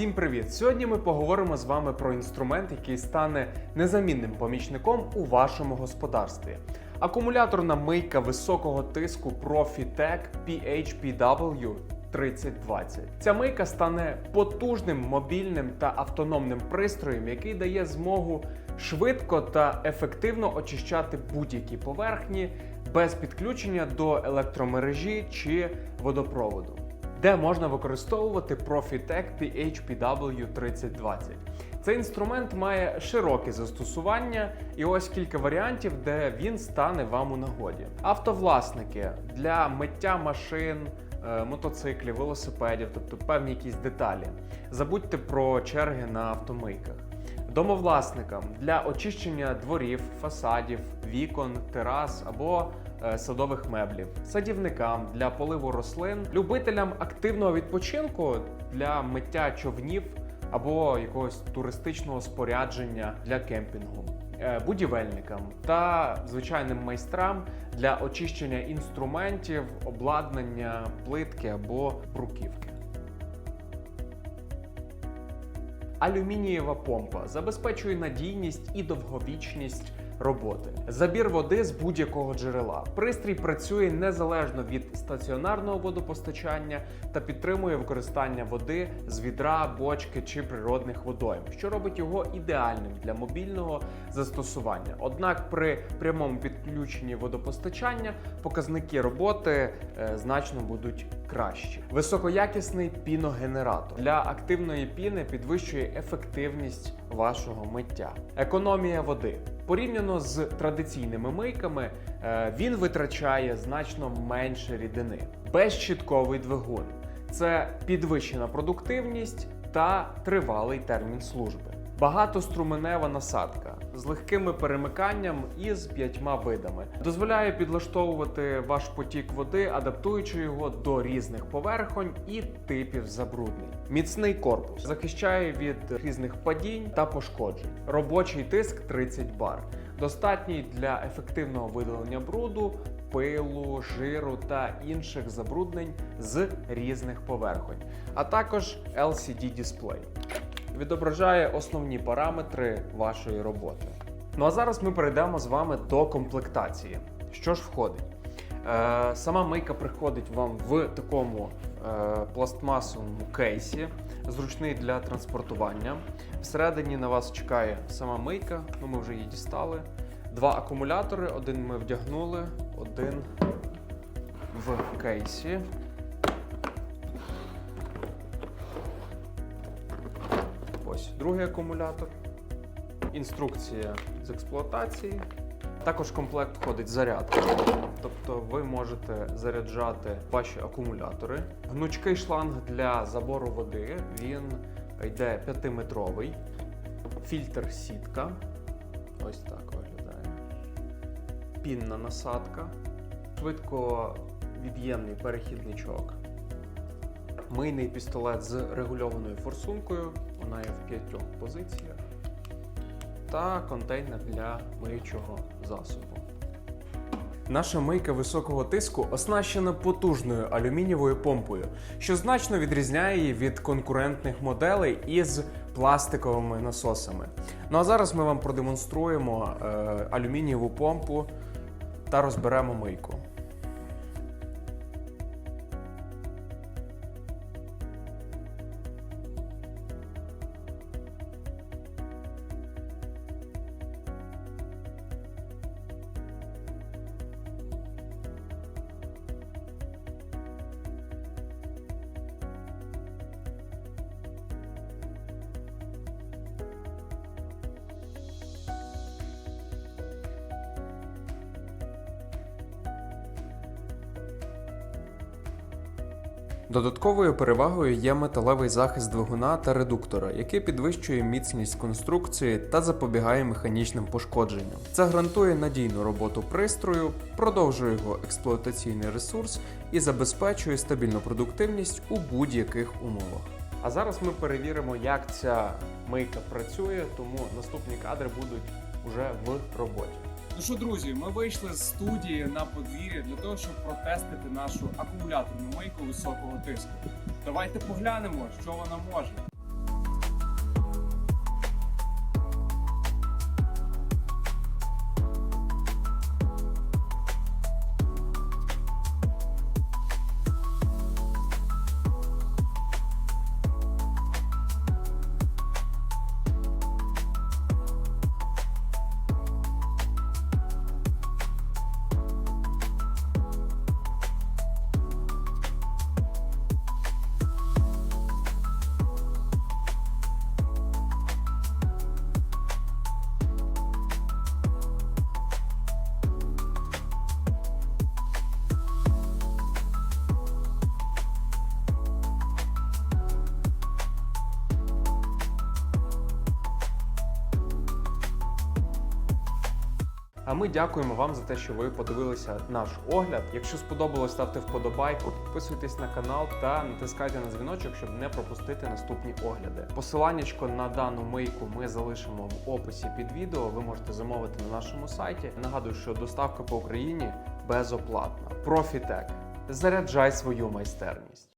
Всім привіт! Сьогодні ми поговоримо з вами про інструмент, який стане незамінним помічником у вашому господарстві. Акумуляторна мийка високого тиску Profitec PHPW 3020. Ця мийка стане потужним мобільним та автономним пристроєм, який дає змогу швидко та ефективно очищати будь-які поверхні без підключення до електромережі чи водопроводу де можна використовувати Profitec PHPW 3020. Цей інструмент має широке застосування, і ось кілька варіантів, де він стане вам у нагоді. Автовласники для миття машин, е, мотоциклів, велосипедів, тобто певні якісь деталі. Забудьте про черги на автомийках. Домовласникам для очищення дворів, фасадів, вікон, терас або садових меблів, садівникам для поливу рослин, любителям активного відпочинку для миття човнів або якогось туристичного спорядження для кемпінгу. е, Будівельникам та звичайним майстрам для очищення інструментів, обладнання, плитки або бруківки. Алюмінієва помпа забезпечує надійність і довговічність роботи. Забір води з будь-якого джерела. Пристрій працює незалежно від стаціонарного водопостачання та підтримує використання води з відра, бочки чи природних водойм, що робить його ідеальним для мобільного застосування. Однак при прямому підключенні водопостачання показники роботи е, значно будуть кращі. Високоякісний піногенератор для активної піни підвищує ефективність вашого миття. Економія води. Порівняно з традиційними мийками, е, він витрачає значно менше рідини. Безщітковий двигун це підвищена продуктивність та тривалий термін служби. Багатоструменева насадка з легкими перемиканням і з п'ятьма видами дозволяє підлаштовувати ваш потік води, адаптуючи його до різних поверхонь і типів забруднень. Міцний корпус захищає від різних падінь та пошкоджень. Робочий тиск 30 бар. Достатній для ефективного видалення бруду, пилу, жиру та інших забруднень з різних поверхонь, а також LCD дисплей відображає основні параметри вашої роботи. Ну а зараз ми перейдемо з вами до комплектації. Що ж входить? Е, сама мийка приходить вам в такому е, пластмасовому кейсі, зручний для транспортування. Всередині на вас чекає сама мийка, ну ми вже її дістали. Два акумулятори, один ми вдягнули, один в кейсі. Ось другий акумулятор, інструкція з експлуатації. Також комплект входить зарядка, тобто ви можете заряджати ваші акумулятори. Гнучкий шланг для забору води, він йде 5-метровий. Фільтр сітка. Ось так виглядає. Пінна насадка, швидко від'ємний перехідничок. Мийний пістолет з регульованою форсункою, вона є в п'ятьох позиціях, та контейнер для миючого засобу. Наша мийка високого тиску оснащена потужною алюмінієвою помпою, що значно відрізняє її від конкурентних моделей із пластиковими насосами. Ну а зараз ми вам продемонструємо е, алюмінієву помпу та розберемо мийку. Додатковою перевагою є металевий захист двигуна та редуктора, який підвищує міцність конструкції та запобігає механічним пошкодженням. Це гарантує надійну роботу пристрою, продовжує його експлуатаційний ресурс і забезпечує стабільну продуктивність у будь-яких умовах. А зараз ми перевіримо, як ця мийка працює, тому наступні кадри будуть уже в роботі. Ну що, друзі, ми вийшли з студії на подвір'я для того, щоб протестити нашу акумуляторну мийку високого тиску. Давайте поглянемо, що вона може. А ми дякуємо вам за те, що ви подивилися наш огляд. Якщо сподобалось, ставте вподобайку, підписуйтесь на канал та натискайте на дзвіночок, щоб не пропустити наступні огляди. Посиланнячко на дану мийку ми залишимо в описі під відео. Ви можете замовити на нашому сайті. Нагадую, що доставка по Україні безоплатна. Профітек. Заряджай свою майстерність.